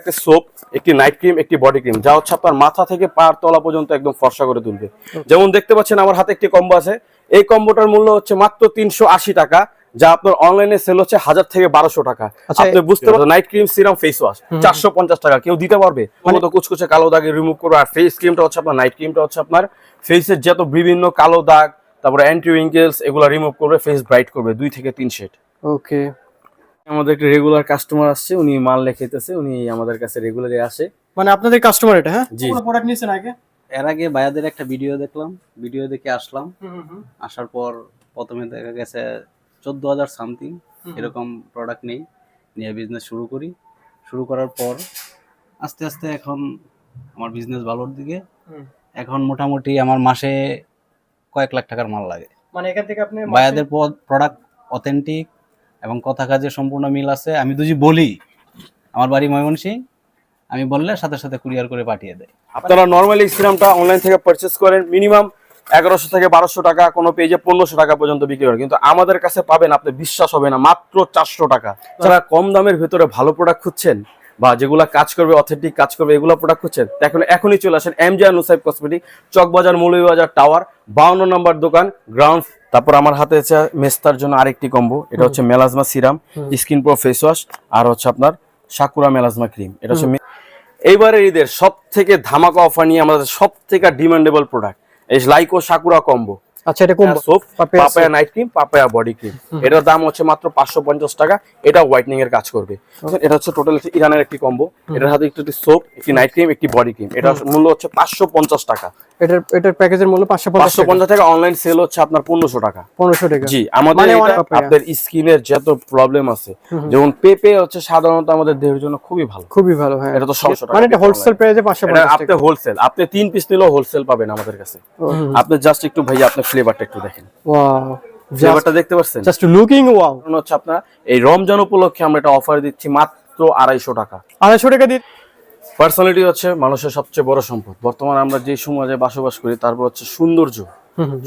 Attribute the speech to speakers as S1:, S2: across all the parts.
S1: একটা সোপ একটি night cream একটি বডি ক্রিম যা হচ্ছে আপনার মাথা থেকে পার তলা পর্যন্ত একদম ফর্সা করে তুলবে। যেমন দেখতে পাচ্ছেন আমার হাতে একটি কম্বো আছে। এই কম্বোটার মূল্য হচ্ছে মাত্র তিনশো আশি টাকা যা আপনার অনলাইনে সেল হচ্ছে হাজার থেকে বারোশো টাকা।
S2: আচ্ছা,
S1: আপনি বুঝতে পারছেন night cream serum face wash চারশো পঞ্চাশ টাকা কেউ দিতে পারবে?
S2: মানে
S1: কুচকুচে কালো দাগে রিমুভ করবে আর ফেস ক্রিমটা হচ্ছে আপনার নাইট ক্রিমটা হচ্ছে আপনার ফেসের যত বিভিন্ন কালো দাগ তারপরে অ্যান্টি উইঙ্কেলস এগুলো রিমুভ করবে ফেস ব্রাইট করবে দুই থেকে তিন শেড
S2: ওকে
S1: আমাদের একটা রেগুলার কাস্টমার আসছে উনি মাল লেখাইতেছে উনি আমাদের কাছে রেগুলারই আসে।
S2: মানে আপনাদের কাস্টমার এটা হ্যাঁ?
S1: জি।
S2: প্রোডাক্ট নিয়েছেন আগে?
S3: এর আগে ভাইয়াদের একটা ভিডিও দেখলাম ভিডিও দেখে আসলাম। আসার পর প্রথমে দেখা গেছে চোদ্দ হাজার সামথিং এরকম প্রোডাক্ট নেই নিয়ে বিজনেস শুরু করি। শুরু করার পর আস্তে আস্তে এখন আমার বিজনেস ভালোর দিকে। এখন মোটামুটি আমার মাসে কয়েক লাখ টাকার মাল লাগে।
S2: মানে এখান থেকে আপনি
S3: ভাইয়াদের প্রোডাক্ট অথেন্টিক এবং কথা কাজে সম্পূর্ণ মিল আছে। আমি যদি বলি, আমার বাড়ি ময়মনসিং, আমি বললে সাথে সাথে কুরিয়ার করে পাঠিয়ে দেয়।
S1: আপনারা নর্মালি সিরামটা অনলাইন থেকে পারচেস করেন মিনিমাম এগারোশো থেকে বারোশো টাকা, কোনো পেজে পনেরোশো টাকা পর্যন্ত বিক্রি করেন। কিন্তু আমাদের কাছে পাবেন, আপনি বিশ্বাস হবে না, মাত্র চারশো টাকা। যারা কম দামের ভেতরে ভালো প্রোডাক্ট খুঁজছেন বা যেগুলা কাজ করবে অথেন্টিক কাজ করবে, এগুলো প্রোডাক্ট খুঁজছেন এখন এখনই চলে আসেন M J Nusaib cosmetic Chawkbazar, Moulvibazar tower বাউন্ন নম্বর দোকান গ্রাউন্ড তারপর আমার হাতে আছে মেস্তার জন্য আরেকটি কম্বো এটা হচ্ছে melasma serum skin pro face wash আর হচ্ছে আপনার সাকুরা মেলাজমা ক্রিম। এটা হচ্ছে এইবারের ঈদের সব থেকে ধামাকা অফার নিয়ে আমাদের সব থেকে ডিমান্ডেবল প্রোডাক্ট এই লাইকো সাকুরা কম্বো।
S2: আচ্ছা এটা
S1: soap
S2: papaya
S1: night cream papaya body cream এটার দাম হচ্ছে মাত্র পাঁচশো পঞ্চাশ টাকা এটা হোয়াইটনিং এর কাজ করবে। এটা হচ্ছে টোটাল ইরানের একটি কম্বো এটার হাতে একটু সোপ একটি নাইট ক্রিম একটি বডি ক্রিম এটার মূল্য হচ্ছে পাঁচশো পঞ্চাশ টাকা।
S2: এটার প্যাকেজের মূল্য
S1: টাকা। অনলাইন সেল হচ্ছে আপনার পনেরোশো টাকা।
S2: পনেরোশো টাকা।
S1: জি আমাদের
S2: মানে
S1: এটা
S2: অনেক পাপায়া।
S1: আপনাদের স্কিনের যত প্রবলেম আছে যেমন পেপে হচ্ছে সাধারণত আমাদের দেহের জন্য খুবই ভালো।
S2: খুবই ভালো হ্যাঁ।
S1: এটা তো ছশো টাকা
S2: মানে এটা হোলসেল প্রাইসে পাঁচশো
S1: এটা আপনি হোলসেল আপনি তিন পিস নিলেও হোলসেল পাবেন আমাদের কাছে। আপনি জাস্ট একটু ফ্লেভারটা একটু দেখেন।
S2: ওয়াও
S1: ফ্লেভারটা দেখতে পাচ্ছেন?
S2: জাস্ট লুকিং ওয়াও
S1: হচ্ছে আপনার এই রমজান উপলক্ষে আমরা এটা অফার দিচ্ছি মাত্র আড়াইশো টাকা।
S2: আড়াইশো টাকা দিই
S1: পার্সোনালিটি হচ্ছে মানুষের সবচেয়ে বড় সম্পদ। বর্তমানে আমরা যে সমাজে বসবাস করি তারপর হচ্ছে সৌন্দর্য।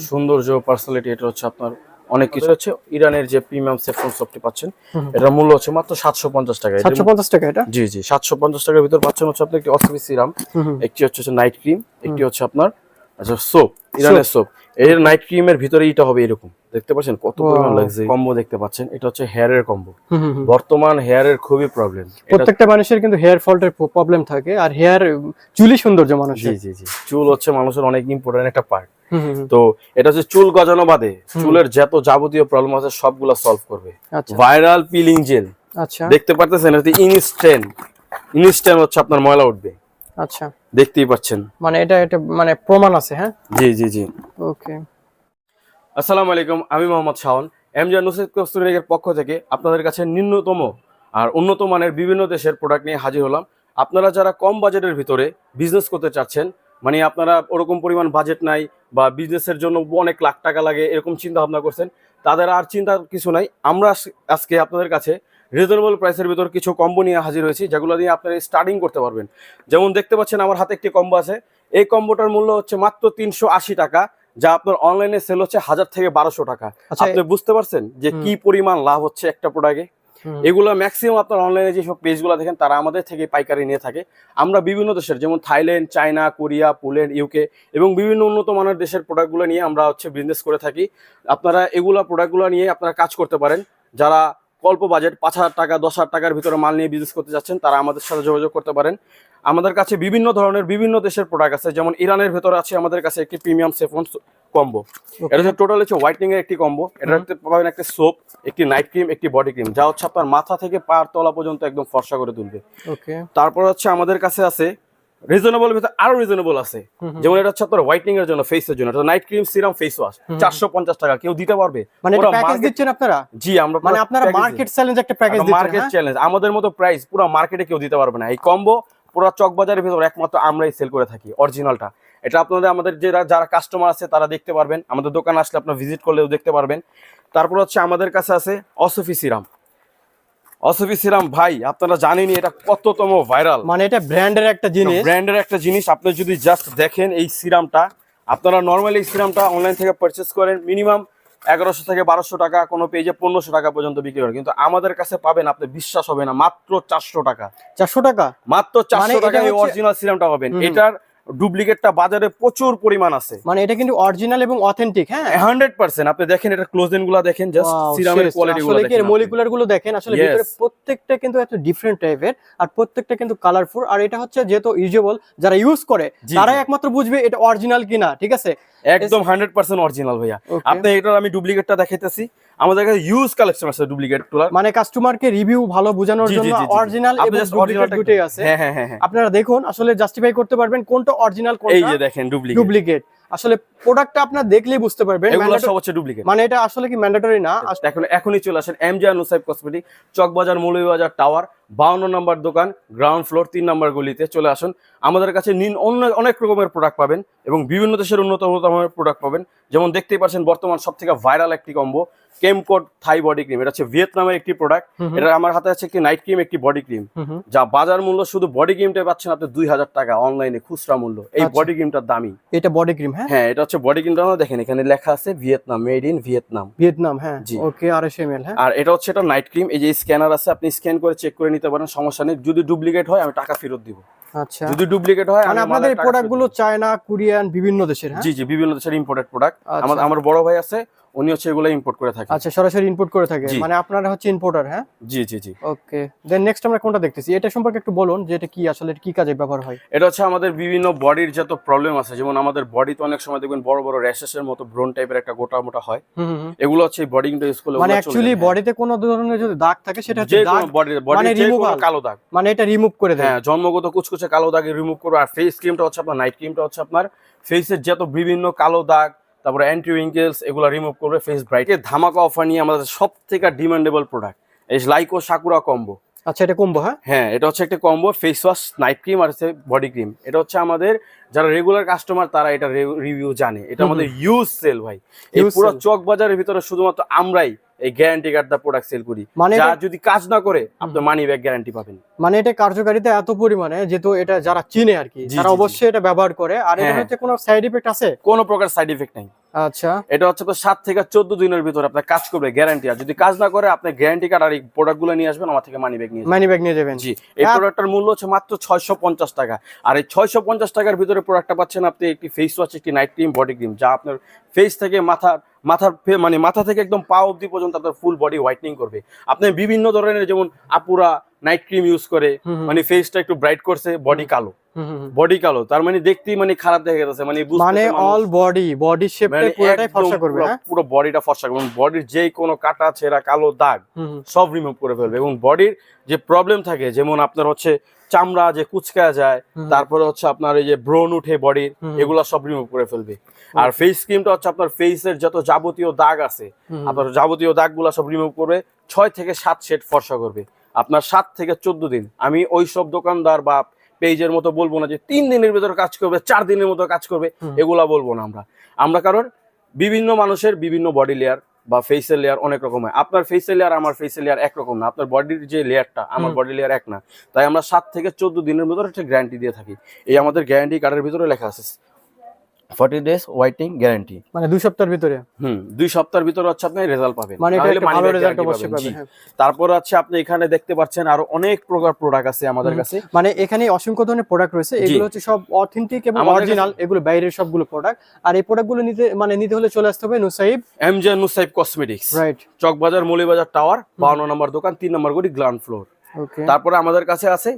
S1: সৌন্দর্য পার্সোনালিটি এটা হচ্ছে আপনার অনেক কিছু হচ্ছে ইরানের যে প্রিমিয়াম সেফোন সফটি পাচ্ছেন এটার মূল্য হচ্ছে মাত্র সাতশো পঞ্চাশ টাকা।
S2: সাতশো পঞ্চাশ টাকা এটা?
S1: জি জি সাতশো পঞ্চাশ টাকার ভিতর পাচ্ছেন হচ্ছে আপনি একটি অসফি সিরাম একটি হচ্ছে নাইট ক্রিম একটি হচ্ছে আপনার আচ্ছা সোপ ইরানের সোপ এর নাইট ক্রিমের ভিতরে এটা হবে এরকম। দেখতে পাচ্ছেন কত পরিমাণ লাগছে কম্বো দেখতে পাচ্ছেন। এটা হচ্ছে হেয়ার এর কম্বো বর্তমান হেয়ার এর খুবই প্রবলেম
S2: প্রত্যেকটা মানুষের কিন্তু হেয়ার ফলটের প্রবলেম থাকে। আর হেয়ার চুলি সৌন্দর্য
S1: জি
S2: মানুষের।
S1: জি জি চুল হচ্ছে মানুষের অনেক ইম্পর্টেন্ট একটা পার্ট। তো এটা হচ্ছে চুল গজানো বাদে চুলের যত যাবতীয় প্রবলেম আছে সবগুলা সলভ করবে। ভাইরাল পিলিং জেল
S2: আচ্ছা।
S1: দেখতে পারতেছেন এটা ইনস্ট্যান্ট ইনস্ট্যান্ট হচ্ছে আপনার ময়লা উঠবে।
S2: আচ্ছা।
S1: দেখতেই পাচ্ছেন।
S2: মানে এটা এটা মানে প্রমাণ আছে হ্যাঁ?
S1: জি জি জি।
S2: ওকে।
S1: আসসালামু আলাইকুম আমি মোহাম্মদ শাওন। এমজিআর নুসেদ কস্তুরিকের পক্ষ থেকে আপনাদের কাছে নিম্নতম আর উন্নত মানের বিভিন্ন দেশের প্রোডাক্ট নিয়ে হাজির হলাম। আপনারা যারা কম বাজেটের ভিতরে বিজনেস করতে চাচ্ছেন মানে আপনারা ওরকম পরিমাণ বাজেট নাই বা বিজনেসের জন্য অনেক লাখ টাকা লাগে এরকম চিন্তা ভাবনা করছেন তাদের আর চিন্তার কিছু নাই। আমরা আজকে আপনাদের কাছে রিজনেবল প্রাইসের ভিতর কিছু কম্বো নিয়ে হাজির হয়েছি যেগুলো দিয়ে আপনারা স্টার্টিং করতে পারবেন। যেমন দেখতে পাচ্ছেন আমার হাতে একটি কম্বো আছে। এই কম্বোটার মূল্য হচ্ছে মাত্র তিনশো আশি টাকা যা আপনার অনলাইনে সেল হচ্ছে হাজার থেকে বারোশো টাকা।
S2: আচ্ছা
S1: আপনি বুঝতে পারছেন যে কি পরিমাণ লাভ হচ্ছে একটা প্রোডাক্টে। এগুলো ম্যাক্সিমাম আপনার অনলাইনে যেসব পেজগুলো দেখেন তারা আমাদের থেকে পাইকারি নিয়ে থাকে। আমরা বিভিন্ন দেশের যেমন Thailand China Korea Poland UK এবং বিভিন্ন উন্নত মানের দেশের প্রোডাক্টগুলো নিয়ে আমরা হচ্ছে বিজনেস করে থাকি। আপনারা এগুলা প্রোডাক্টগুলো নিয়ে আপনারা কাজ করতে পারেন। যারা অল্প বাজেট পাঁচ হাজার টাকা দশ হাজার টাকার ভিতরে মাল নিয়ে বিজনেস করতে যাচ্ছেন তারা আমাদের সাথে যোগাযোগ করতে পারেন। আমাদের কাছে বিভিন্ন ধরনের বিভিন্ন দেশের প্রোডাক্ট আছে। যেমন ইরানের ভেতরে আছে আমাদের কাছে একটি প্রিমিয়াম সেফোন কম্বো এটা হচ্ছে টোটাল হচ্ছে হোয়াইটনিং এর একটি কম্বো এটা হচ্ছে পাবেন একটা সোপ একটি নাইট ক্রিম একটি বডি ক্রিম যা হচ্ছে আপনার মাথা থেকে পার তলা পর্যন্ত একদম ফর্সা করে তুলবে। তারপর হচ্ছে আমাদের কাছে আছে রিজনেবল ভিতরে আরও রিজনেবল আছে। যেমন এটা হচ্ছে আপনার হোয়াইটনিং এর জন্য ফেসের জন্য। এটা night cream serum face wash চারশো পঞ্চাশ টাকা কেউ দিতে পারবে?
S2: মানে এটা প্যাকেজ দিচ্ছেন আপনারা?
S1: জি আমরা
S2: মানে আপনারা মার্কেট চ্যালেঞ্জ একটা প্যাকেজ দিচ্ছেন
S1: মার্কেট? চ্যালেঞ্জ আমাদের মতো প্রাইস পুরো মার্কেটে কেউ দিতে পারবে না। এই কম্বো পুরো চকবাজারের ভিতর একমাত্র আমরাই সেল করে থাকি অরিজিনালটা এটা আপনাদের আমাদের যারা যারা কাস্টমার আছে তারা দেখতে পারবেন। আমাদের দোকান আসলে আপনার ভিজিট করলেও দেখতে পারবেন। তারপর হচ্ছে আমাদের কাছে আছে অসফি সিরাম অসফি সিরাম ভাই আপনারা জানেনই এটা কততম ভাইরাল।
S2: মানে এটা ব্র্যান্ডের একটা জিনিস।
S1: ব্র্যান্ডের একটা জিনিস আপনি যদি জাস্ট দেখেন এই সিরামটা আপনারা নর্মালি এই সিরামটা অনলাইন থেকে পারচেস করেন মিনিমাম এগারোশো থেকে বারোশো টাকা কোনো পেজে পনেরোশো টাকা পর্যন্ত বিক্রি করে কিন্তু আমাদের কাছে পাবেন আপনি বিশ্বাস হবে না মাত্র চারশো টাকা।
S2: চারশো টাকা?
S1: মাত্র
S2: মানে
S1: চারশো টাকা এই অরিজিনাল সিরামটা পাবেন। এটার ডুপ্লিকেটটা বাজারে প্রচুর পরিমাণ আছে।
S2: মানে এটা কিন্তু অরিজিনাল এবং অথেন্টিক হ্যাঁ?
S1: হান্ড্রেড পার্সেন্ট আপনি দেখেন এটা ক্লোজেনগুলা দেখেন জাস্ট সিরামের কোয়ালিটি গুলো
S2: আসলে কি
S1: দেখেন
S2: মলিকুলারগুলো দেখেন আসলে ভিতরে প্রত্যেকটা কিন্তু একটা ডিফারেন্ট টাইপের আর প্রত্যেকটা কিন্তু কালারফুল আর এটা হচ্ছে যেহেতু ইউজেবল যারা ইউজ করে তারাই একমাত্র বুঝবে এটা অরিজিনাল কিনা ঠিক আছে?
S1: একদম হান্ড্রেড পার্সেন্ট অরিজিনাল ভাইয়া. আপনি এটার আমি ডুপ্লিকেটটা দেখাইতেছি। আমাদের কাছে ইউজ কালেকশন আছে ডুপ্লিকেট তোলার।
S2: মানে কাস্টমারকে রিভিউ ভালো বোঝানোর জন্য। অরিজিনাল এবং ডুপ্লিকেট দুটোই আছে।
S1: হ্যাঁ হ্যাঁ হ্যাঁ হ্যাঁ।
S2: আপনারা দেখুন আসলে জাস্টিফাই করতে পারবেন কোনটা অরিজিনাল কোনটা এই
S1: যে দেখেন ডুপ্লিকেট
S2: ডুপ্লিকেট আসলে প্রোডাক্টটা আপনার দেখলেই বুঝতে পারবেন।
S1: এগুলো সব হচ্ছে ডুপ্লিকেট
S2: মানে এটা আসলে কি ম্যান্ডেটরি না?
S1: এখন এখনই চলে আসেন MJ Nusaib cosmetic Chawkbazar Moulvibazar tower বাউন্ন নম্বর দোকান গ্রাউন্ড ফ্লোর তিন নম্বর গলিতে চলে আসুন। আমাদের কাছে নিন অন্য অনেক রকমের প্রোডাক্ট পাবেন এবং বিভিন্ন দেশের উন্নত উন্নতমানের প্রোডাক্ট পাবেন। যেমন দেখতেই পাচ্ছেন বর্তমান সব থেকে ভাইরাল একটি কম্বো কেমকোড থাই বডি ক্রিম এটা হচ্ছে ভিয়েতনামের একটি প্রোডাক্ট এটা আমার হাতে আছে একটি নাইট ক্রিম একটি বডি ক্রিম। যা বাজার মূল্য শুধু বডি ক্রিমটা পাচ্ছেন আপনি দুই হাজার টাকা অনলাইনে খুচরা মূল্য। এই। বডি ক্রিমটার দামি
S2: এটা বডি ক্রিম হ্যাঁ?
S1: হ্যাঁ এটা হচ্ছে বডি ক্রিমটা দেখেন এখানে লেখা আছে Vietnam made in Vietnam
S2: Vietnam হ্যাঁ।
S1: জি।
S2: ওকে এম হ্যাঁ।
S1: আর এটা হচ্ছে এটা নাইট ক্রিম এই যে স্ক্যানার আছে আপনি স্ক্যান করে চেক করে নিতে পারেন সমস্যা নেই। যদি ডুপ্লিকেট হয় আমি টাকা ফেরত দিব।
S2: আচ্ছা।
S1: যদি ডুপ্লিকেট হয়
S2: মানে আপনাদের চায়না কোরিয়ান বিভিন্ন দেশের হ্যাঁ?
S1: জি জি বিভিন্ন দেশের ইম্পোর্টেড প্রোডাক্ট
S2: আচ্ছা।
S1: আমার আমার বড় ভাই আছে উনি হচ্ছে এগুলো ইম্পোর্ট করে থাকে
S2: আচ্ছা সরাসরি ইম্পোর্ট করে থাকে। মানে আপনারা হচ্ছে ইম্পোর্টার হ্যাঁ?
S1: জি জি জি।
S2: ওকে। দেন নেক্সট আমরা কোনটা দেখতেছি? এটা সম্পর্কে একটু বলুন যে এটা কি আসলে কি কাজে ব্যবহার হয়?
S1: এটা হচ্ছে আমাদের বিভিন্ন বডির যত প্রবলেম আছে যেমন আমাদের বডিতে অনেক সময় দেখবেন বড় বড় র্যাশেসের মতো ব্রোন টাইপের একটা গোটা মোটা হয়। এগুলো হচ্ছে বডি ইউজ করলে
S2: মানে অ্যাকচুয়ালি বডিতে কোনো ধরনের যদি দাগ থাকে সেটা হচ্ছে দাগ
S1: কোনো বডির
S2: মানে
S1: বডির যে কোনো কালো দাগ।
S2: মানে এটা রিমুভ করে দেয়।
S1: হ্যাঁ জন্মগত কুচকুচে কালো দাগ রিমুভ করবে আর ফেস ক্রিমটা হচ্ছে আপনার নাইট ক্রিমটা হচ্ছে আপনার ফেসের যত বিভিন্ন কালো দাগ তারপরে অ্যান্টি উইঙ্কেলস এগুলো রিমুভ করবে ফেস ব্রাইট এর ধামাকা অফার নিয়ে আমাদের সব থেকে ডিমান্ডেবল প্রোডাক্ট এই লাইকো সাকুরা কম্বো
S2: আচ্ছা এটা কমবো হ্যাঁ?
S1: হ্যাঁ এটা হচ্ছে একটা combo face wash night cream আর হচ্ছে বডি ক্রিম এটা হচ্ছে আমাদের যারা রেগুলার কাস্টমার তারা এটা রিভিউ জানে। এটা আমাদের ইউজ সেল ভাই। এই পুরো চক বাজারের ভিতরে শুধুমাত্র আমরাই এই guarantee card the product sell করি।
S2: মানে
S1: যা যদি কাজ না করে আপনি মানি ব্যাক গ্যারান্টি পাবেন।
S2: মানে এটা কার্যকারিতা এত পরিমাণে যেহেতু এটা যারা চিনে আর কি তারা
S1: জি।
S2: অবশ্যই এটা ব্যবহার করে। আর এটা
S1: হ্যাঁ।
S2: হচ্ছে কোনো সাইড ইফেক্ট আছে?
S1: কোনো প্রকার সাইড ইফেক্ট নাই।
S2: আচ্ছা।
S1: এটা হচ্ছে সাত থেকে চোদ্দ দিনের ভিতরে আপনার কাজ করবে গ্যারান্টি আর যদি কাজ না করে আপনি গ্যারান্টি কার্ড আর এই প্রোডাক্টগুলো নিয়ে আসবেন আমার থেকে মানি ব্যাগ নিয়ে
S2: মানি ব্যাগ নিয়ে যাবেন।
S1: জি এই প্রোডাক্টটার মূল্য হচ্ছে মাত্র ছয়শো পঞ্চাশ টাকা। আর এই ছয়শো পঞ্চাশ টাকার ভিতরে প্রোডাক্টটা পাচ্ছেন আপনি একটি ফেস ওয়াশ একটি নাইট ক্রিম বডি ক্রিম যা আপনার ফেস থেকে মাথা মাথার মানে মাথা থেকে একদম পা অবধি পর্যন্ত আপনার ফুল বডি হোয়াইটনিং করবে। আপনি বিভিন্ন ধরনের যেমন আপুরা নাইট ক্রিম ইউজ করে মানে ফেসটা একটু ব্রাইট করছে বডি কালো। বডি কালো তার মানে দেখতেই মানে খারাপ দেখা যাচ্ছে মানে
S2: মানে অল বডি বডি শেপটা
S1: মানে
S2: পুরোটাই ফর্সা করবে
S1: পুরো-
S2: হ্যাঁ?
S1: বডিটা ফর্সা করবে বডির যে কোনো কাটা ছেঁড়া কালো দাগ। সব রিমুভ করে ফেলবে। এবং বডির যে প্রবলেম থাকে যেমন আপনার হচ্ছে চামড়া যে কুচকা যায় তারপরে হচ্ছে আপনার এই যে ব্রন উঠে বডির। এগুলা সব রিমুভ করে ফেলবে। আর ফেস ক্রিমটা হচ্ছে আপনার ফেসের যত যাবতীয় দাগ আছে আপনার যাবতীয় দাগগুলা সব রিমুভ করবে ছয় থেকে সাত সেট ফর্সা করবে। আপনার সাত থেকে চোদ্দ দিন। আমি ওই সব দোকানদার বা পেজের মতো বলব না যে তিন দিনের ভিতরে কাজ করবে চার দিনের মতো কাজ করবে এগুলা বলব না আমরা। আমরা কারণ বিভিন্ন মানুষের বিভিন্ন বডি লেয়ার বা ফেসের লেয়ার অনেক রকম হয়। আপনার ফেসের লেয়ার আমার ফেসের লেয়ার একরকম না। আপনার বডির যে লেয়ারটা আমার বডি লেয়ার এক না। তাই আমরা সাত থেকে চোদ্দ দিনের ভিতরে একটা গ্যারান্টি দিয়ে থাকি। এই আমাদের গ্যারান্টি কার্ডের ভিতরে লেখা আছে ফর্টি ডেজ হোয়াইটিং গ্যারান্টি
S2: মানে দুই সপ্তাহের ভিতরে।
S1: হুম দুই সপ্তাহের ভিতরে হচ্ছে আপনি রেজাল্ট পাবেন।
S2: মানে এটা ভালো রেজাল্ট অবশ্যই
S1: পাবেন,
S2: পাবে হ্যাঁ।
S1: তারপর হচ্ছে আপনি এখানে দেখতে পাচ্ছেন আরও অনেক প্রকার প্রোডাক্ট আছে আমাদের কাছে।
S2: মানে এখানে অসংখ্য ধরনের প্রোডাক্ট রয়েছে। এগুলো হচ্ছে সব অথেন্টিক এবং অরিজিনাল এগুলো বাইরের সবগুলো প্রোডাক্ট আর এই প্রোডাক্টগুলো নিতে মানে নিতে হলে চলে আসতে হবে Nusaib.
S1: MJ Nusaib cosmetics
S2: right
S1: Chawkbazar Moulvibazar tower বাউন্ন নম্বর দোকান তিন নম্বর গুড়ি গ্রাউন্ড ফ্লোর। তারপরে আমাদের কাছে আছে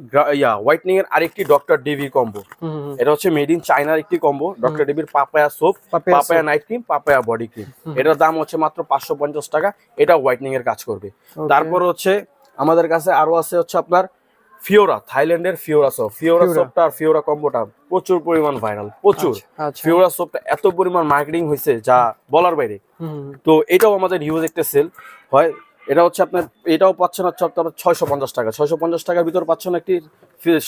S1: ইয়া হোয়াইটনিং এর আরেকটি ডক্টর ডিভি কম্বো এটা হচ্ছে মেড ইন চায়নার একটি combo doctor ডিভির papaya soap
S2: papaya
S1: night cream papaya body cream এটার দাম হচ্ছে মাত্র পাঁচশো পঞ্চাশ টাকা। এটা হোয়াইটনিং এর কাজ করবে। তারপর হচ্ছে আমাদের কাছে আরও আছে হচ্ছে আপনার ফিওরা থাইল্যান্ডের ফিওরা সোপ ফিওরা। সোপটা আর ফিওরা কম্বোটা প্রচুর পরিমাণ ভাইরাল প্রচুর।
S2: আচ্ছা
S1: ফিওরা সোপটা এত পরিমাণ মার্কেটিং হয়েছে যা বলার বাইরে। তো এটাও আমাদের হিউজ একটা সেল হয়। এটা হচ্ছে আপনার এটাও পাচ্ছেন হচ্ছে আপনার ছয়শো পঞ্চাশ টাকা। ছয়শো পঞ্চাশ টাকার ভিতর পাচ্ছেন একটি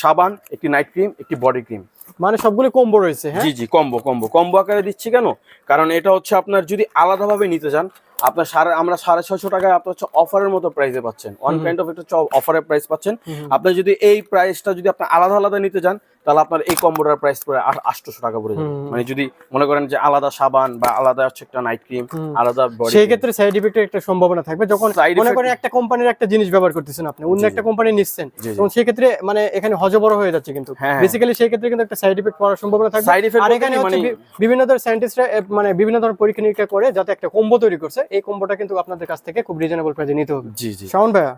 S1: সাবান একটি নাইট ক্রিম একটি বডি ক্রিম।
S2: মানে সবগুলো কম্বো রয়েছে হ্যাঁ?
S1: জি জি কম্বো কম্বো। কম্বো আকারে দিচ্ছি কেন? কারণ এটা হচ্ছে আপনার যদি আলাদাভাবে নিতে চান আপনার সাড়ে আমরা সাড়ে ছয়শো টাকায় আপনার হচ্ছে অফারের মতো প্রাইসে পাচ্ছেন। ওয়ান কাইন্ড অফ একটা অফারের প্রাইস পাচ্ছেন। আপনি যদি এই প্রাইসটা যদি আপনি আলাদা আলাদা নিতে যান তাহলে আপনার এই কম্বোটার প্রাইস পড়ে আটশোশো টাকা পড়ে যাবে। মানে যদি মনে করেন যে আলাদা সাবান বা আলাদা হচ্ছে একটা নাইট ক্রিম আলাদা
S2: সেই ক্ষেত্রে সাইড ইফেক্টের একটা সম্ভাবনা থাকবে। যখন মনে করেন একটা কোম্পানির একটা জিনিস ব্যবহার করতেছেন আপনি অন্য একটা কোম্পানি নিচ্ছেন। তখন সেই ক্ষেত্রে মানে এখানে হজবড় হয়ে যাচ্ছে কিন্তু।
S1: হ্যাঁ, হ্যাঁ।
S2: বেসিক্যালি সেই ক্ষেত্রে কিন্তু একটা সাইড ইফেক্ট পড়ার সম্ভাবনা থাকবে। আর এখানে
S1: মানে
S2: বিভিন্ন ধরনের সায়েন্টিস্টরা মানে বিভিন্ন ধরনের পরীক্ষা নিরীক্ষা করে যাতে একটা কম্বো তৈরি করছে এই কম্বোটা কিন্তু আপনাদের কাছ থেকে খুব রিজনেবল প্রাইসে নিতে হবে।
S1: জি জি।
S2: শাওন ভাইয়া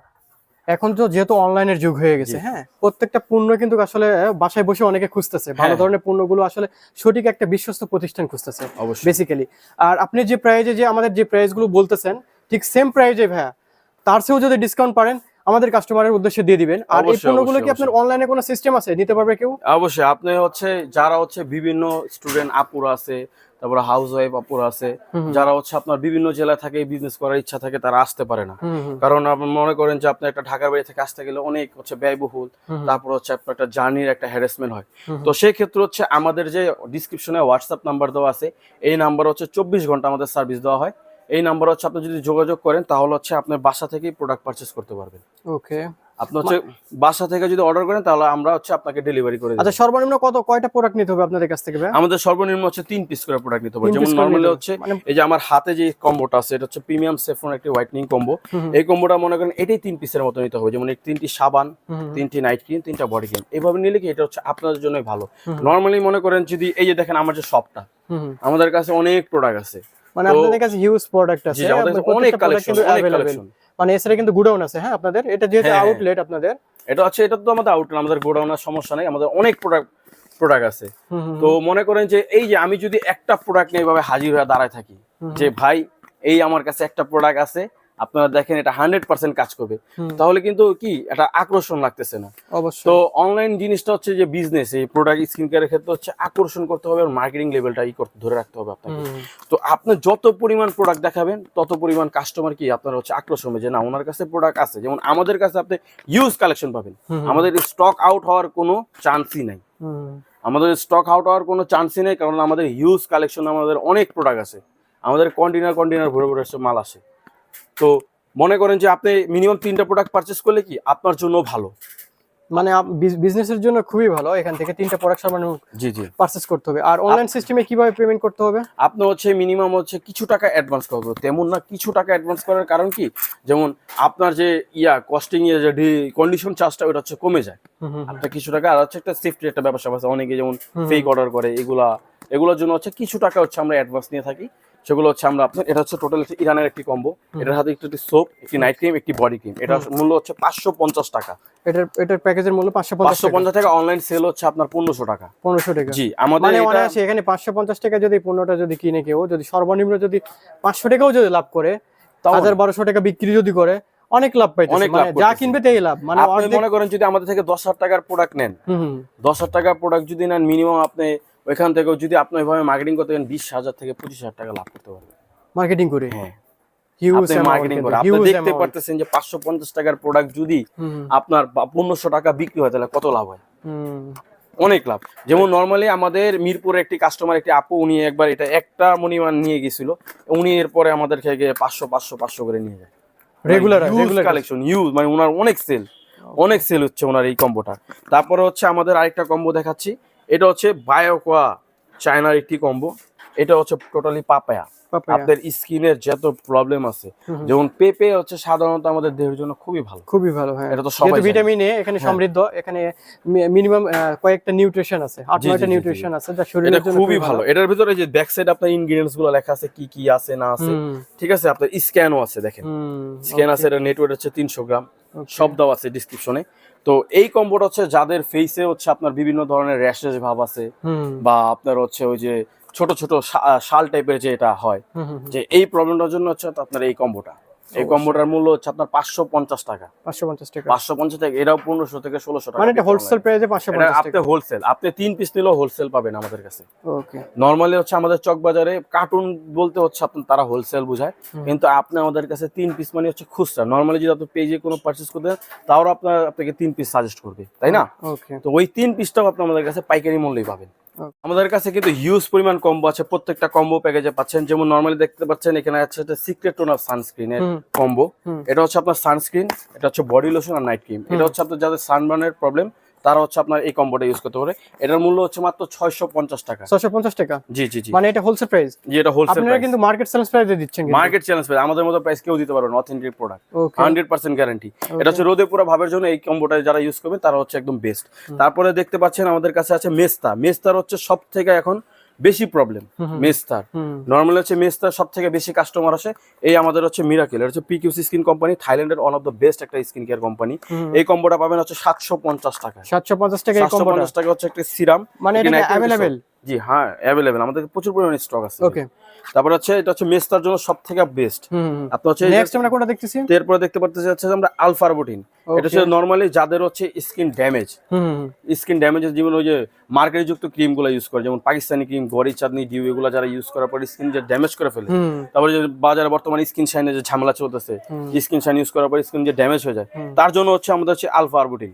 S2: এখন তো যেহেতু অনলাইনের যুগ হয়ে গেছে হ্যাঁ প্রত্যেকটা পণ্য কিন্তু আসলে বাসায় বসে অনেকে খুঁজতেছে। ভালো
S1: হ্যাঁ।
S2: ধরনের পণ্যগুলো আসলে সঠিক একটা বিশ্বস্ত প্রতিষ্ঠান খুঁজতেছে বেসিক্যালি আর আপনি যে প্রাইজে যে আমাদের যে প্রাইসগুলো বলতেছেন ঠিক সেম প্রাইজে ভাইয়া তার চেয়েও যদি ডিসকাউন্ট পারেন আমাদের কাস্টমারের উদ্দেশ্যে দিয়ে দিবেন। আর এই পণ্যগুলো কি আপনার অনলাইনে কোনো সিস্টেম আছে? নিতে পারবে কেউ?
S1: অবশ্যই আপনি হচ্ছে যারা হচ্ছে বিভিন্ন স্টুডেন্ট আপুরা আছে তারপরে হাউস ওয়াইফ আপুরা আছে যারা হচ্ছে আপনার বিভিন্ন জেলা থেকে বিজনেস করার ইচ্ছা থাকে তারা আসতে পারে না। কারণ আপনি মনে করেন যে আপনি একটা ঢাকার বাড়ি থেকে আসতে গেলে অনেক হচ্ছে ব্যয়বহুল তারপর হচ্ছে আপনার একটা জার্নির একটা হ্যারাসমেন্ট হয়। তো সেই ক্ষেত্রে হচ্ছে আমাদের যে ডিসক্রিপশনে হোয়াটসঅ্যাপ নাম্বার দেওয়া আছে এই নাম্বার হচ্ছে চব্বিশ ঘণ্টা আমাদের সার্ভিস দেওয়া হয়। এই নাম্বার হচ্ছে আপনি যদি যোগাযোগ করেন তাহলে হচ্ছে আপনার বাসা থেকেই প্রোডাক্ট পারচেস করতে পারবেন।
S2: ওকে
S1: আপনি হচ্ছে বাসা থেকে যদি অর্ডার করেন তাহলে আমরা হচ্ছে আপনাকে ডেলিভারি করে দেব।
S2: আচ্ছা সর্বনিম্ন কত কয়টা প্রোডাক্ট নিতে হবে আপনাদের কাছ থেকে
S1: আমাদের সর্বনিম্ন হচ্ছে তিন পিস করে প্রোডাক্ট নিতে হবে। যেমন নর্মালি। হচ্ছে
S2: মানে
S1: এই যে আমার হাতে যে কম্বোটা আছে এটা হচ্ছে প্রিমিয়াম সেফরন একটি হোয়াইটনিং কম্বো। এই কম্বোটা মনে করেন এটাই তিন পিসের মতো নিতে হবে। যেমন তিনটি সাবান। তিনটি নাইট ক্রিম তিনটা বডি ক্রিম এইভাবে নিলে কি এটা হচ্ছে আপনাদের জন্যই ভালো। নর্মালি মনে করেন যদি এই যে দেখেন আমার যে শপটা। আমাদের কাছে অনেক প্রোডাক্ট আছে।
S2: মানে আপনাদের কাছে হিউজ প্রোডাক্ট আছে।
S1: অনেক কালেকশন অনেক কালেকশন
S2: মানে এছাড়া কিন্তু গুডাউন আছে হ্যাঁ আপনাদের? এটা যেহেতু
S1: হ্যাঁ, হ্যাঁ।
S2: আউটলেট আপনাদের।
S1: এটা আছে এটা তো আমাদের আউটলেট আমাদের গোডাউনের সমস্যা নাই আমাদের অনেক প্রোডাক্ট প্রোডাক্ট আছে। তো মনে করেন যে এই যে আমি যদি একটা প্রোডাক্ট নিয়ে এভাবে হাজির হয়ে দাঁড়ায় থাকি যে ভাই এই আমার কাছে একটা প্রোডাক্ট আছে আপনারা দেখেন এটা হান্ড্রেড পার্সেন্ট কাজ করবে। তাহলে কিন্তু কি এটা আকর্ষণ লাগতেছে না। তো অনলাইন জিনিসটা হচ্ছে যে বিজনেস এই প্রোডাক্ট স্কিন কেয়ারের ক্ষেত্রে হচ্ছে আকর্ষণ করতে হবে আর মার্কেটিং লেভেলটা ই করতে ধরে রাখতে হবে আপনাকে। তো আপনি যত পরিমাণ প্রোডাক্ট দেখাবেন তত পরিমাণ কাস্টমার কি আপনার হচ্ছে আকর্ষণ হবে যে না ওনার কাছে প্রোডাক্ট আছে। যেমন আমাদের কাছে আপনি ইউজ কালেকশন পাবেন। আমাদের স্টক আউট হওয়ার কোনো চান্সই নাই। আমাদের স্টক আউট হওয়ার কোনো চান্সই নেই কারণ আমাদের হিউজ কালেকশন আমাদের অনেক প্রোডাক্ট আছে। আমাদের কন্টেনার কন্টেনার ভরে ভরে সব মাল আসে। তো মনে করেন যে আপনি মিনিমাম তিনটা প্রোডাক্ট পারচেস করলে কি আপনার জন্য ভালো?
S2: মানে বিজনেসের জন্য খুবই ভালো এখান থেকে তিনটা প্রোডাক্ট সামান্য
S1: জি জি।
S2: পারচেস করতে হবে। আর অনলাইন সিস্টেমে কীভাবে পেমেন্ট করতে হবে?
S1: আপনি হচ্ছে মিনিমাম হচ্ছে কিছু টাকা অ্যাডভান্স করব তেমন না কিছু টাকা অ্যাডভান্স করার কারণ কি? যেমন আপনার যে ইয়া কস্টিং এর যে কন্ডিশন চার্জটা ওটা হচ্ছে কমে যায়। আপনার কিছু টাকা আর হচ্ছে একটা সেফটি একটা ব্যবসা আছে। অনেকে যেমন। ফেক অর্ডার করে এগুলা এগুলোর জন্য হচ্ছে কিছু টাকা হচ্ছে আমরা অ্যাডভান্স নিয়ে থাকি। সেগুলো হচ্ছে আমরা আপনার এটা হচ্ছে টোটাল হচ্ছে ইরানের একটি কম্বো এটার হাতে একটি সোপ একটি নাইট ক্রিম একটি বডি ক্রিম এটা মূল্য হচ্ছে পাঁচশো পঞ্চাশ টাকা।
S2: এটার এটার প্যাকেজের মূল্য পাঁচশো
S1: পাঁচশো পঞ্চাশ টাকা অনলাইন সেল হচ্ছে আপনার পনেরোশো টাকা।
S2: পনেরোশো টাকা।
S1: জি আমাদের
S2: মানে এখানে পাঁচশো পঞ্চাশ টাকা যদি পণ্যটা যদি কিনে কেউ যদি সর্বনিম্ন যদি পাঁচশো টাকাও যদি লাভ করে হাজার বারোশো টাকা বিক্রি যদি করে অনেক লাভ পাইতেছে।
S1: অনেক
S2: মানে
S1: লাভ
S2: যা কিনবে তাই লাভ। মানে
S1: আপনি মনে করেন যদি আমাদের থেকে দশ হাজার টাকার প্রোডাক্ট নেন দশ হাজার টাকার প্রোডাক্ট যদি নেন মিনিমাম আপনি ওইখান থেকে যদি আপনি ওইভাবে মার্কেটিং করতে পারেন বিশ হাজার থেকে পঁচিশ হাজার টাকা লাভ করতে পারবেন।
S2: মার্কেটিং করে?
S1: হ্যাঁ। মার্কেটিং করে। আপনি দেখতে পারতেছেন যে পাঁচশো পঞ্চাশ টাকার প্রোডাক্ট যদি আপনার পনেরোশো টাকা বিক্রি হয় তাহলে কত লাভ হয়? অনেক লাভ। যেমন নর্মালি আমাদের মিরপুরে একটি কাস্টমার একটি আপু উনি একবার এটা একটা মনিমান নিয়ে গেছিল। উনি এরপরে আমাদের থেকে পাঁচশো পাঁচশো পাঁচশো করে নিয়ে যায়।
S2: রেগুলার রেগুলার
S1: কালেকশন ইউজ মানে ওনার অনেক সেল অনেক সেল হচ্ছে ওনার এই কম্বোটা তারপরে হচ্ছে আমাদের আরেকটা কম্বো দেখাচ্ছি। এটা হচ্ছে বায়োকোয়া চায়নার একটি কম্বো। এটা হচ্ছে টোটালি পাপায়া। আপনাদের স্কিনের যত প্রবলেম আছে। যেমন পেঁপে হচ্ছে সাধারণত আমাদের দেহের জন্য খুবই ভালো।
S2: খুবই ভালো হ্যাঁ।
S1: এটা তো সবাই
S2: ভিটামিন এ এখানে
S1: হ্যাঁ।
S2: সমৃদ্ধ। এখানে মিনিমাম কয়েকটা নিউট্রিশন আছে। আট নয়টা। নিউট্রিশন আছে যা শরীরের জন্য
S1: খুবই ভালো। এটার ভিতরে যে ব্যাক সাইড আপনার ইনগ্রিডিয়েন্টসগুলো লেখা আছে কি কি আছে না আছে ঠিক আছে? আপনার স্ক্যানও আছে দেখেন। স্ক্যান আছে এটা নেটওয়ার্ক হচ্ছে তিনশো গ্রাম।
S2: Okay.
S1: সব দেওয়া আছে ডিসক্রিপশনে তো এই কম্বোটা হচ্ছে যাদের ফেসে হচ্ছে আপনার বিভিন্ন ধরনের র্যাশেস ভাব আছে বা আপনার হচ্ছে ওই যে ছোট ছোট শাল টাইপের যে এটা হয়। যে এই প্রবলেমটার জন্য হচ্ছে আপনার এই কম্বোটা এই কম্বোটার মূল্য হচ্ছে আপনার পাঁচশো পঞ্চাশ টাকা।
S2: পাঁচশো পঞ্চাশ টাকা।
S1: পাঁচশো পঞ্চাশ টাকা এটাও পনেরোশো থেকে ষোলোশো টাকা
S2: মানে এটা হোলসেল প্রাইসে পাঁচশো পঞ্চাশ
S1: আপনি হোলসেল আপনি তিন পিস নিলেও হোলসেল পাবেন আমাদের কাছে।
S2: ওকে
S1: নর্মালি হচ্ছে আমাদের চক বাজারে কার্টুন বলতে হচ্ছে আপনার তারা হোলসেল বোঝায়। কিন্তু আপনি আমাদের কাছে তিন পিস মানে হচ্ছে খুচরা। নর্মালি যদি আপনি পেজে কোনো পারচেস করতে তাও আপনার আপনাকে তিন পিস সাজেস্ট করবে তাই না? তো ওই তিন পিসটাও আপনি আমাদের কাছে পাইকারি মূল্যেই পাবেন। আমাদের কাছে কিন্তু হিউজ পরিমাণ কম্বো আছে। প্রত্যেকটা কম্বো প্যাকেজে পাচ্ছেন। যেমন নর্মালি দেখতে পাচ্ছেন এখানে আছে একটা সিক্রেট টোনার সানস্ক্রিনের
S2: হুম।
S1: কম্বো। এটা হচ্ছে আপনার সানস্ক্রিন এটা হচ্ছে বডি লোশন আর নাইট ক্রিম এটা হচ্ছে আপনার যাদের সানবার্নের প্রবলেম তারা হচ্ছে আপনার এই কম্বোটা ইউজ করতে পারে। এটার মূল্য হচ্ছে মাত্র ছয়শো পঞ্চাশ টাকা।
S2: ছয়শো পঞ্চাশ টাকা?
S1: জি জি জি।
S2: মানে এটা হোলসেল প্রাইস
S1: জি এটা হোলসেল
S2: আপনারা কিন্তু মার্কেট সেলস প্রাইসে দিচ্ছেন
S1: মার্কেট চ্যালেঞ্জ প্রাইস আমাদের মতো প্রাইস কেউ দিতে পারবে না authentic product
S2: okay
S1: hundred percent guarantee এটা হচ্ছে রোদে পুরো ভাবের জন্য এই কম্বোটা যারা ইউজ করবে তারা হচ্ছে একদম বেস্ট তারপরে দেখতে পাচ্ছেন আমাদের কাছে আছে মেস্তা। মেস্তার হচ্ছে সব থেকে এখন বেশি প্রবলেম মেস্তার নর্মালি হচ্ছে মেস্তার সব থেকে বেশি কাস্টমার আসে এই আমাদের হচ্ছে মিরাকেল এটা হচ্ছে পিকিউসি স্কিন কোম্পানি থাইল্যান্ডের ওয়ান অফ দ্য বেস্ট একটা স্কিন কেয়ার কোম্পানি এই কম্বোটা পাবেন হচ্ছে সাতশো পঞ্চাশ টাকা।
S2: সাতশো পঞ্চাশ টাকা এই
S1: সাতশো
S2: কম্বোটা
S1: পঞ্চাশ টাকা হচ্ছে একটা সিরাম
S2: মানে অ্যাভেলেবেল
S1: জি হ্যাঁ অ্যাভেলেবেল আমাদের প্রচুর পরিমাণে স্টক আছে।
S2: ওকে
S1: তারপর হচ্ছে এটা হচ্ছে মেস্তার জন্য সব থেকে বেস্ট আপনার হচ্ছে
S2: নেক্সট আমরা কোনটা দেখতেছি?
S1: এরপরে দেখতে পারতেছি হচ্ছে আমরা আলফারবোটিন। এটা হচ্ছে নর্মালি যাদের হচ্ছে স্কিন ড্যামেজ স্কিন ড্যামেজের যেমন ওই যে মার্কেটে যুক্ত ইউজ করে যেমন পাকিস্তানি ক্রিম চাঁদনি ডিউ এগুলো যারা ইউজ করার পর স্কিন যে ড্যামেজ করে ফেলে তারপরে যে বাজারে বর্তমানে স্কিন শাইনে যে ঝামেলা চলতেছে স্কিন শাইন ইউজ করার পর স্কিন যে ড্যামেজ হয়ে যায় তার জন্য হচ্ছে আমাদের হচ্ছে আলফা আরবুটিন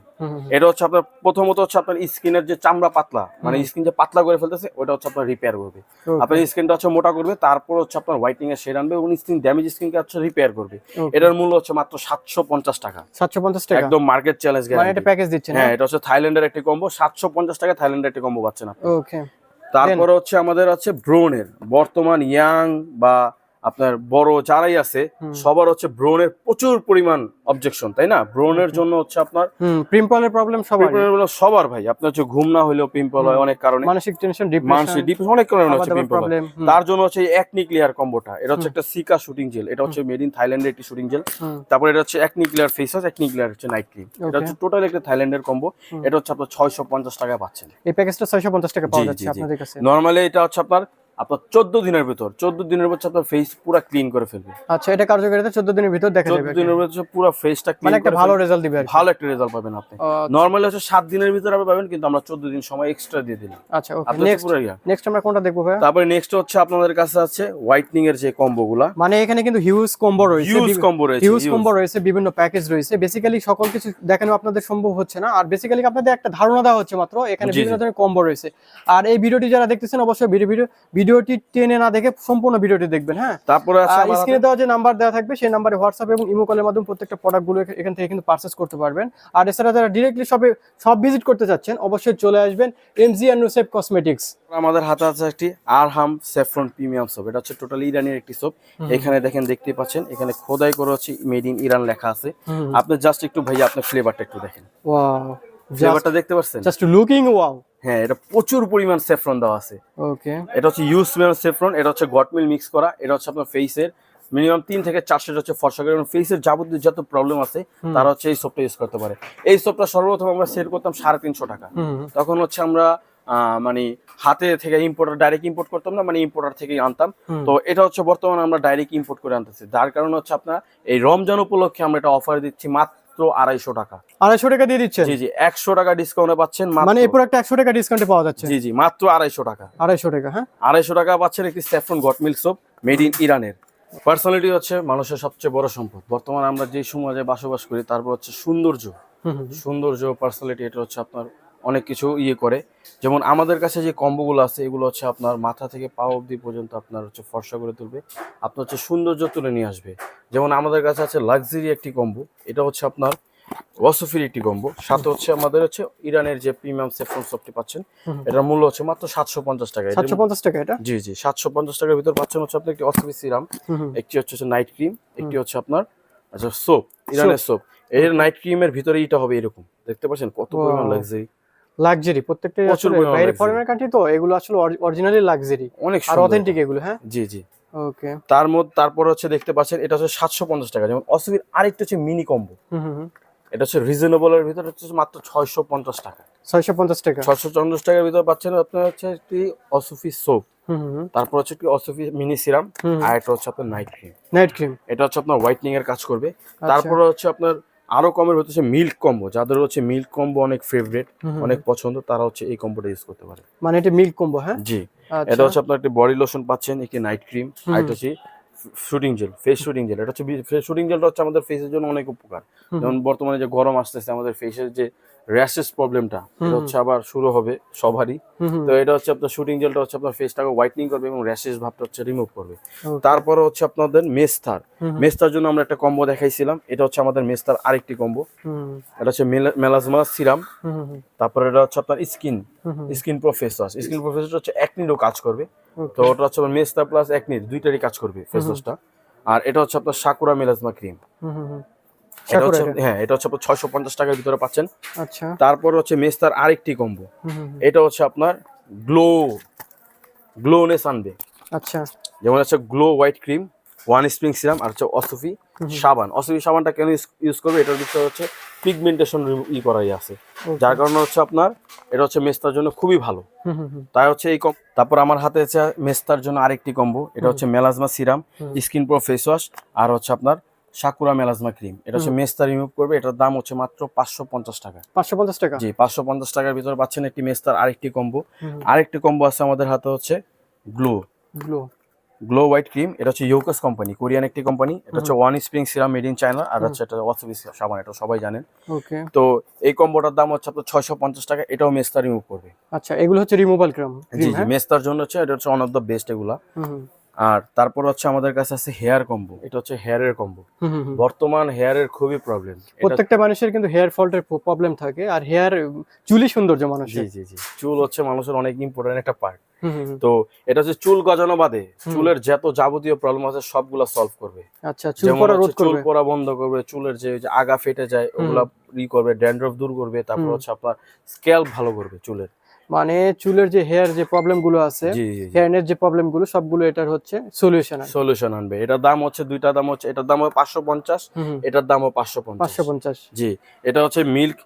S1: এটা হচ্ছে আপনার প্রথমত হচ্ছে আপনার স্কিনের যে চামড়া পাতলা মানে স্কিন যে পাতলা করে ফেলতেছে ওটা হচ্ছে আপনার রিপেয়ার করবে. আপনার স্কিনটা হচ্ছে মোটা করবে তারপর হচ্ছে আপনার হোয়াইটিং এর শেড আনবে এবং স্ক্রিন ড্যামেজ স্ক্রিনকে হচ্ছে রিপেয়ার করবে। এটার মূল্য হচ্ছে মাত্র সাতশো পঞ্চাশ টাকা।
S2: সাতশো পঞ্চাশ টাকা?
S1: একদম মার্কেট চ্যালেঞ্জ
S2: মানে এটা প্যাকেজ দিচ্ছেন
S1: হ্যাঁ এটা হচ্ছে থাইল্যান্ডের একটি কম্বো সাতশো পঞ্চাশ টাকা থাইল্যান্ডের একটি কম্বো পাচ্ছেন আপনি।
S2: ওকে
S1: তারপরে হচ্ছে আমাদের আছে ব্রোনের। বর্তমান ইয়াং বা আপনার বড় যারাই আছে সবার হচ্ছে ব্রোনের প্রচুর পরিমাণ অবজেকশন তাই না? ব্রোনের জন্য হচ্ছে আপনার
S2: পিম্পলের প্রবলেম সবার
S1: সবার ভাই। আপনার হচ্ছে ঘুম না হলেও পিম্পল হয় অনেক কারণে।
S2: মানসিক টেনশন
S1: মানসিক
S2: ডিপ্রেশন
S1: অনেক কারণে হচ্ছে পিম্পল তার জন্য হচ্ছে একনি ক্লিয়ার কম্বোটা এটা হচ্ছে একটা সিকা শুটিং জেল এটা হচ্ছে মেড ইন থাইল্যান্ডের একটি শুটিং জেল। তারপরে এটা হচ্ছে acne clear face wash acne clear হচ্ছে নাইট ক্রিম এটা হচ্ছে টোটাল একটা থাইল্যান্ডের কম্বো এটা হচ্ছে আপনার ছয়শো পঞ্চাশ টাকা পাচ্ছেন।
S2: এই প্যাকেজটা ছয়শো পঞ্চাশ টাকা পাওয়া যাচ্ছে। আপনাদের কাছে।
S1: নর্মালি এটা হচ্ছে আপনার আপনার চোদ্দ দিনের ভিতর চোদ্দ দিনের ভিতর আপনার ফেস পুরো ক্লিন করে ফেলবে।
S2: আচ্ছা এটা কার্যকারিতা চোদ্দ দিনের ভিতর দেখা
S1: চোদ্দ
S2: যাবে
S1: দিনের ভিতর পুরো ফেসটা
S2: মানে একটা ভালো রেজাল্ট দিবে
S1: ভালো একটা রেজাল্ট পাবেন আপনি। নর্মালি হচ্ছে সাত দিনের ভিতরে আপনি পাবেন কিন্তু আমরা চোদ্দ দিন সময় এক্সট্রা দিয়ে দিলাম।
S2: আচ্ছা ওকে নেক্সট নেক্সট আমরা কোনটা দেখব ভাইয়া?
S1: তারপরে নেক্সট হচ্ছে আপনাদের কাছে আছে হোয়াইটনিং এর যে কম্বো গুলা
S2: মানে এখানে কিন্তু হিউজ কম্বো রয়েছে
S1: হিউজ কম্বো রয়েছে
S2: হিউজ কম্বো রয়েছে বিভিন্ন প্যাকেজ রয়েছে। বেসিক্যালি সকল কিছু দেখানো আপনাদের সম্ভব হচ্ছে না। আর বেসিক্যালি আপনাদের একটা ধারণা দেওয়া হচ্ছে মাত্র এখানে বিভিন্ন ধরনের কম্বো রয়েছে। আর এই ভিডিওটি যারা দেখতেছেন অবশ্যই ভিডিও ভিডিও ভিডিওটি টেনে না দেখে সম্পূর্ণ ভিডিওটি দেখবেন হ্যাঁ?
S1: তারপরে আছে
S2: স্ক্রিনে দেওয়া যে নাম্বার দেওয়া থাকবে সেই নাম্বারে হোয়াটসঅ্যাপ এবং ইমো কলের মাধ্যমে প্রত্যেকটা প্রোডাক্টগুলো এখান থেকে কিন্তু পারচেস করতে পারবেন। আর এছাড়া যারা ডিরেক্টলি সবে সব ভিজিট করতে চাচ্ছেন অবশ্যই চলে আসবেন এমজি অ্যান্ড নুসেফ কসমেটিক্স
S1: আমাদের হাতে আছে একটি আরহাম সেফরন প্রিমিয়াম সোপ এটা হচ্ছে টোটালি ইরানের একটি সোপ এখানে দেখেন দেখতে পাচ্ছেন এখানে খোদাই করে হচ্ছে মেড ইন ইরান লেখা আছে। আপনি জাস্ট একটু ভাইয়া আপনার ফ্লেভারটা একটু দেখেন।
S2: ওয়াও
S1: ফ্লেভারটা দেখতে পাচ্ছেন
S2: জাস্ট লুকিং ওয়াও
S1: হ্যাঁ এটা প্রচুর পরিমাণ সেফরন দেওয়া আছে।
S2: ওকে
S1: এটা হচ্ছে ইউজ সেফরন এটা হচ্ছে গটমিল মিক্স করা এটা হচ্ছে আপনার ফেসের মিনিমাম তিন থেকে চারশো হচ্ছে ফর্সা করে ফেসের যাবতীয় যত প্রবলেম আছে তারা হচ্ছে এই সোপটা ইউজ করতে পারে। এই সোপটা সর্বপ্রথম আমরা সেল করতাম সাড়ে তিনশো টাকা। তখন হচ্ছে আমরা আহ, মানে হাতে থেকে ইম্পোর্টার ডাইরেক্ট ইম্পোর্ট করতাম না মানে ইম্পোর্টার থেকেই আনতাম। তো এটা হচ্ছে বর্তমানে আমরা ডাইরেক্ট ইম্পোর্ট করে আনতেছি। যার কারণে হচ্ছে আপনার এই রমজান উপলক্ষে আমরা এটা অফার দিচ্ছি মাত্র আড়াইশো টাকা।
S2: আড়াইশো টাকা দিয়ে দিচ্ছেন?
S1: জি জি একশো টাকা ডিসকাউন্টে পাচ্ছেন
S2: মানে এই প্রোডাক্ট একশো টাকা ডিসকাউন্টে পাওয়া যাচ্ছে।
S1: জি জি মাত্র আড়াইশো টাকা।
S2: আড়াইশো টাকা হ্যাঁ?
S1: আড়াইশো টাকা পাচ্ছেন একটি saffron goat milk soap made in ইরানের পার্সোনালিটি হচ্ছে মানুষের সবচেয়ে বড় সম্পদ। বর্তমানে আমরা যে সমাজে বসবাস করি তারপর হচ্ছে সৌন্দর্য। সৌন্দর্য পার্সোনালিটি এটা হচ্ছে আপনার অনেক কিছু ইয়ে করে। যেমন আমাদের কাছে যে কম্বোগুলো আছে এগুলো হচ্ছে আপনার মাথা থেকে পা অবধি পর্যন্ত আপনার হচ্ছে ফর্সা করে তুলবে। আপনার হচ্ছে সৌন্দর্য তুলে নিয়ে আসবে। যেমন আমাদের কাছে আছে লাক্সারি একটি কম্বো। এটা হচ্ছে আপনার ওয়াসফির একটি কম্বো। সাথে হচ্ছে আমাদের হচ্ছে ইরানের যে প্রিমিয়াম সেফরন সফটি পাচ্ছেন। এটার মূল্য হচ্ছে মাত্র সাতশো পঞ্চাশ টাকা।
S2: সাতশো পঞ্চাশ টাকা এটা?
S1: জি জি সাতশো পঞ্চাশ টাকার ভিতর পাচ্ছেন হচ্ছে আপনি একটি অসফি সিরাম একটি হচ্ছে নাইট ক্রিম একটি হচ্ছে আপনার আচ্ছা সোপ ইরানের সোপ এর নাইট ক্রিমের ভিতরে এটা হবে এরকম। দেখতে পাচ্ছেন কত পরিমাণ. লাক্সারি
S2: লাক্সারি প্রত্যেকটা বাইরে। ফরেনার কান্ট্রি তো এগুলো আসলে অরিজিনালি লাক্সারি
S1: অনেক
S2: আর অথেন্টিক এগুলো হ্যাঁ?
S1: জি জি।
S2: ওকে
S1: তার মধ্যে তারপর হচ্ছে দেখতে পাচ্ছেন এটা হচ্ছে সাতশো পঞ্চাশ টাকা। যেমন অসফির আরেকটা হচ্ছে মিনি কম্বো
S2: হুম হুম হুম।
S1: এটা হচ্ছে রিজনেবলের ভিতরে হচ্ছে মাত্র ছয়শো পঞ্চাশ টাকা।
S2: ছয়শো পঞ্চাশ টাকা।
S1: ছয়শো পঞ্চাশ টাকার ভিতরে পাচ্ছেন আপনার হচ্ছে একটি অসফি সোপ তারপর হচ্ছে একটি অসফি মিনি সিরাম আর এটা হচ্ছে আপনার নাইট ক্রিম
S2: নাইট ক্রিম
S1: এটা হচ্ছে আপনার হোয়াইটনিং এর কাজ করবে।
S2: আচ্ছা।
S1: তারপরে হচ্ছে আপনার আরও কমের হচ্ছে মিল্ক কম্বো যাদের হচ্ছে মিল্ক কম্বো অনেক ফেভারিট। অনেক পছন্দ তারা হচ্ছে এই কম্বোটা ইউজ করতে পারে।
S2: মানে এটা মিল্ক কম্বো হ্যাঁ?
S1: জি।
S2: আচ্ছা।
S1: এটা হচ্ছে আপনার একটা বডি লোশন পাচ্ছেন একটি নাইট ক্রিম। আর হচ্ছে soothing gel face soothing gel এটা হচ্ছে শুটিং জেলটা হচ্ছে আমাদের ফেসের জন্য অনেক উপকার। যেমন বর্তমানে যে গরম আসতেছে আমাদের ফেসের যে র্যাশেস প্রবলেমটা এটা হচ্ছে আবার শুরু হবে সবারই। তো এটা হচ্ছে আপনার শুটিং জেলটা হচ্ছে আপনার ফেসটাকে হোয়াইটনিং করবে এবং র্যাশেস ভাবটা হচ্ছে রিমুভ করবে. তারপরে হচ্ছে আপনাদের মেস্তার। মেস্তার জন্য আমরা একটা কম্বো দেখাইছিলাম এটা হচ্ছে আমাদের মেস্তার আরেকটি কম্বো এটা হচ্ছে মেলাজমা সিরাম তারপরে এটা হচ্ছে আপনার skin. Skin professor skin professor হচ্ছে একনিরও কাজ করবে। তো ওটা হচ্ছে আপনার মেস্তা প্লাস একনির দুইটারই কাজ করবে ফেস ওয়াশটা আর এটা হচ্ছে আপনার সাকুরা মেলাজমা ক্রিম। এটা হচ্ছে? হ্যাঁ এটা হচ্ছে আপনার ছয়শো পঞ্চাশ টাকার ভিতরে পাচ্ছেন।
S2: আচ্ছা।
S1: তারপর হচ্ছে মেস্তার আরেকটি কম্বো। এটা হচ্ছে আপনার গ্লো গ্লোনেস আনবে
S2: আচ্ছা।
S1: যেমন হচ্ছে glow white cream one spring serum আর হচ্ছে অসফি সাবান। অসফি সাবানটা কেন ইউজ করবে? এটার বিষয় হচ্ছে পিগমেন্টেশন ই করাই আছে। যার কারণে হচ্ছে আপনার এটা হচ্ছে মেস্তার জন্য খুবই ভালো। তাই হচ্ছে এই কম তারপর আমার হাতে আছে মেস্তার জন্য আরেকটি কম্বো। এটা হচ্ছে melasma serum. Skin pro face wash আর হচ্ছে আপনার সাকুরা মেলাজমা ক্রিম এটা হচ্ছে মেস্তা রিমুভ করবে এটার দাম হচ্ছে মাত্র পাঁচশো পঞ্চাশ টাকা।
S2: পাঁচশো পঞ্চাশ টাকা?
S1: জি পাঁচশো পঞ্চাশ টাকার ভিতরে পাচ্ছেন একটি মেস্তার আরেকটি কম্বো। আরেকটি কম্বো আছে আমাদের হাতে হচ্ছে glow
S2: glow
S1: glow white cream এটা হচ্ছে ইউকাস কোম্পানি কোরিয়ান একটি কোম্পানি এটা হচ্ছে one spring serum made in China আর হচ্ছে এটা ওয়াসবি সাবান এটা সবাই জানেন।
S2: ওকে।
S1: তো এই কম্বোটার দাম হচ্ছে আপনার ছয়শো পঞ্চাশ টাকা এটাও মেস্তা রিমুভ করবে।
S2: আচ্ছা এগুলো হচ্ছে রিমুভাল ক্রিম
S1: জি জি
S2: হ্যাঁ?
S1: মেস্তার জন্য হচ্ছে এটা হচ্ছে ওয়ান অফ দ্য বেস্ট এগুলা। আর তারপর হচ্ছে আমাদের কাছে আছে হেয়ার কম্বো এটা হচ্ছে হেয়ারের কম্বো। বর্তমান হেয়ারের খুবই প্রবলেম
S2: প্রত্যেকটা মানুষের কিন্তু হেয়ার ফল্টের প্রবলেম থাকে আর হেয়ার চুলই সৌন্দর্য
S1: জি
S2: মানুষের।
S1: জি জি চুল হচ্ছে মানুষের অনেক ইম্পর্টেন্ট একটা পার্ট। তো এটা হচ্ছে চুল গজানো বাদে চুলের যত যাবতীয় প্রবলেম আছে সবগুলা সলভ করবে।
S2: আচ্ছা চুল পড়া রোধ
S1: হচ্ছে চুল পড়া বন্ধ করবে চুলের যে যে আগা ফেটে যায় ওগুলা ই করবে ড্যান্ড্রফ দূর করবে তারপর হচ্ছে আপনার স্ক্যাল্প ভালো করবে চুলের।
S2: মানে চুলের যে হেয়ার যে প্রবলেমগুলো আছে হেয়ারের যে প্রবলেমগুলো সবগুলো এটার হচ্ছে সলিউশন
S1: সলিউশন আনবে। এটার দাম হচ্ছে দুইটা দাম হচ্ছে এটার দাম হবে পাঁচশো পঞ্চাশ এটার দামও পাঁচশো
S2: পাঁচশো পঞ্চাশ।
S1: জি এটা হচ্ছে milk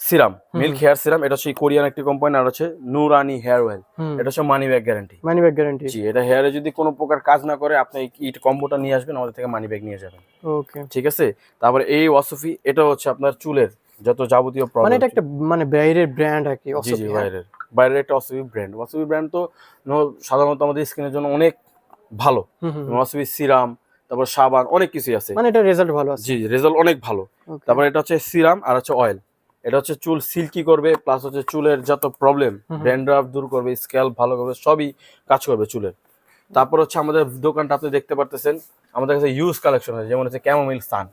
S1: serum milk hair serum এটা হচ্ছে কোরিয়ান একটি কোম্পানি আর হচ্ছে নুরানি হেয়ার অয়েল এটা হচ্ছে money back guarantee
S2: money back guarantee
S1: জি এটা হেয়ারে যদি কোনো প্রকার কাজ না করে আপনি এই কম্বোটা নিয়ে আসবেন আমাদের থেকে মানি ব্যাগ নিয়ে যাবেন।
S2: ওকে
S1: ঠিক আছে? তারপরে এই ওয়াসফি এটা হচ্ছে আপনার চুলের যত যাবতীয়
S2: মানে এটা একটা মানে বাইরের ব্র্যান্ড আর কি
S1: জি জি
S2: হ্যাঁ?
S1: বাইরের। বাইরের একটা অসুবি ব্র্যান্ড অসুবি ব্র্যান্ড তো সাধারণত আমাদের স্কিনের জন্য অনেক ভালো। অসুবি সিরাম তারপর সাবান অনেক কিছুই আছে।
S2: মানে এটা রেজাল্ট ভালো আছে।
S1: জি রেজাল্ট অনেক ভালো। তারপর এটা হচ্ছে সিরাম আর হচ্ছে অয়েল এটা হচ্ছে চুল সিল্কি করবে প্লাস হচ্ছে চুলের যত প্রবলেম ড্যান্ড্রাফ দূর করবে স্ক্যাল্প ভালো করবে সবই কাজ করবে চুলের। তারপর হচ্ছে আমাদের দোকানটা আপনি দেখতে পারতেছেন আমাদের কাছে ইউজ কালেকশন আছে যেমন হচ্ছে ক্যামোমিল সান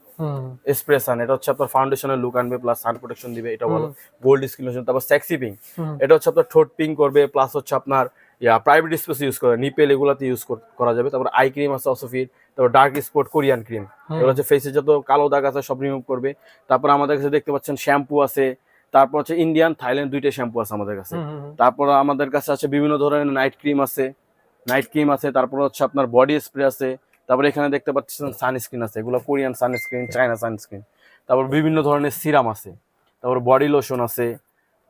S1: স্প্রে সান এটা হচ্ছে আপনার ফাউন্ডেশনের লুক আনবে প্লাস সান প্রোটেকশন দিবে এটা ভালো। গোল্ড স্কিন তারপর সেক্সি পিঙ্ক এটা হচ্ছে আপনার ঠোঁট পিঙ্ক করবে প্লাস হচ্ছে আপনার ইয়া প্রাইভেট স্পেস ইউজ করে নিপেল এগুলাতে ইউজ করা যাবে। তারপর আই ক্রিম আছে অসফির তারপর ডার্ক স্পট কোরিয়ান ক্রিম এগুলো হচ্ছে ফেসে যত কালো দাগ আছে সব রিমুভ করবে। তারপর আমাদের কাছে দেখতে পাচ্ছেন শ্যাম্পু আছে তারপর হচ্ছে ইন্ডিয়ান থাইল্যান্ড দুইটা শ্যাম্পু আছে আমাদের কাছে। তারপর আমাদের কাছে আছে বিভিন্ন ধরনের নাইট ক্রিম আছে। নাইট ক্রিম আছে তারপর হচ্ছে আপনার বডি স্প্রে আছে তারপর এখানে দেখতে পাচ্ছেন সানস্ক্রিন আছে এগুলো কোরিয়ান সানস্ক্রিন চায়না সানস্ক্রিন তারপর বিভিন্ন ধরনের সিরাম আছে তারপর বডি লোশন আছে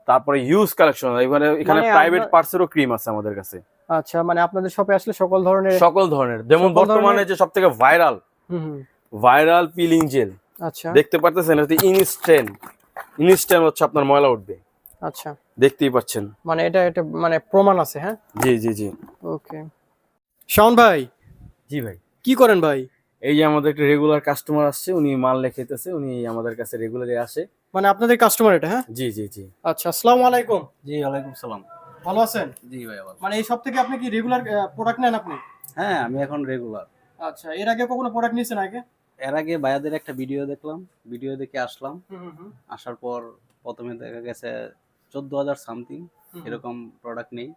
S1: তারপরে ইউজ কালেকশন এখানে এখানে প্রাইভেট পার্টসেরও ক্রিম আছে আমাদের কাছে।
S2: আচ্ছা মানে আপনাদের শপে আসলে সকল ধরনের
S1: সকল ধরনের। যেমন বর্তমানে যে সব থেকে ভাইরাল ভাইরাল পিলিং জেল
S2: আচ্ছা।
S1: দেখতে পারতেছেন এটা ইনস্ট্যান্ট ইনস্ট্যান্ট হচ্ছে আপনার ময়লা উঠবে।
S2: আচ্ছা।
S1: দেখতেই পাচ্ছেন।
S2: মানে এটা এটা মানে প্রমাণ আছে হ্যাঁ?
S1: জি জি জি।
S2: ওকে। শাওন ভাই।
S1: জি ভাই।
S2: কি করেন ভাই?
S1: এই যে আমাদের একটা রেগুলার কাস্টমার আসছে উনি মাল লেখাইতেছে উনি আমাদের কাছে রেগুলারই আসে।
S2: মানে আপনাদের কাস্টমার এটা হ্যাঁ?
S1: জি জি জি।
S2: আচ্ছা আসসালামু আলাইকুম।
S3: জি ওয়ালাইকুম সালাম।
S2: ভালো আছেন?
S3: জি ভাই
S2: মানে এই সব থেকে আপনি কি রেগুলার প্রোডাক্ট নেন আপনি?
S3: হ্যাঁ আমি এখন রেগুলার
S2: আচ্ছা এর আগে কখনো প্রোডাক্ট নিয়েছেন আগে?
S3: এর আগে ভাইয়াদের একটা ভিডিও দেখলাম ভিডিও দেখে আসলাম।
S2: হুম হুম হুম।
S3: আসার পর প্রথমে দেখা গেছে চোদ্দ হাজার সামথিং এরকম প্রোডাক্ট নেই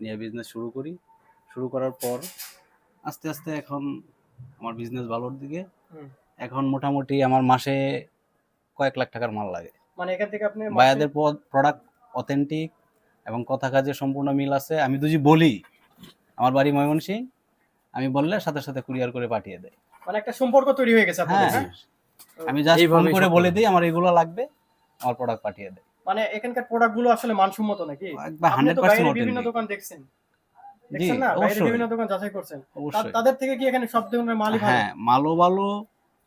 S3: নিয়ে বিজনেস শুরু করি। শুরু করার পর আস্তে আস্তে এখন আমার বিজনেস ভালোর দিকে। এখন মোটামুটি আমার মাসে কয়েক লাখ টাকার মাল লাগে।
S2: মানে এখান থেকে আপনি
S3: ভাইয়াদের প্রোডাক্ট অথেন্টিক এবং কথা কাজে সম্পূর্ণ মিল আছে। আমি যদি বলি আমার বাড়ি ময়মনসিং আমি বললে সাথে সাথে কুরিয়ার করে পাঠিয়ে দেয়।
S2: মানে একটা সম্পর্ক তৈরি হয়ে গেছে আপনাদের
S3: হ্যাঁ।
S2: হ্যাঁ?
S3: আমি জাস্ট ফোন করে বলে দিই আমার এগুলো লাগবে আমার প্রোডাক্ট পাঠিয়ে দেয়।
S2: মানে এখানকার প্রোডাক্টগুলো আসলে মানসম্মত নাকি? আপনি তো বাইরে বিভিন্ন দোকান দেখছেন। দেখছেন না? বাইরে বিভিন্ন দোকান যাচাই করছেন। তাদের থেকে কি এখানে সব ধরনের মালই ভালো?
S3: হ্যাঁ মালও ভালো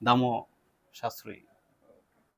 S3: দামও সাশ্রয়ী।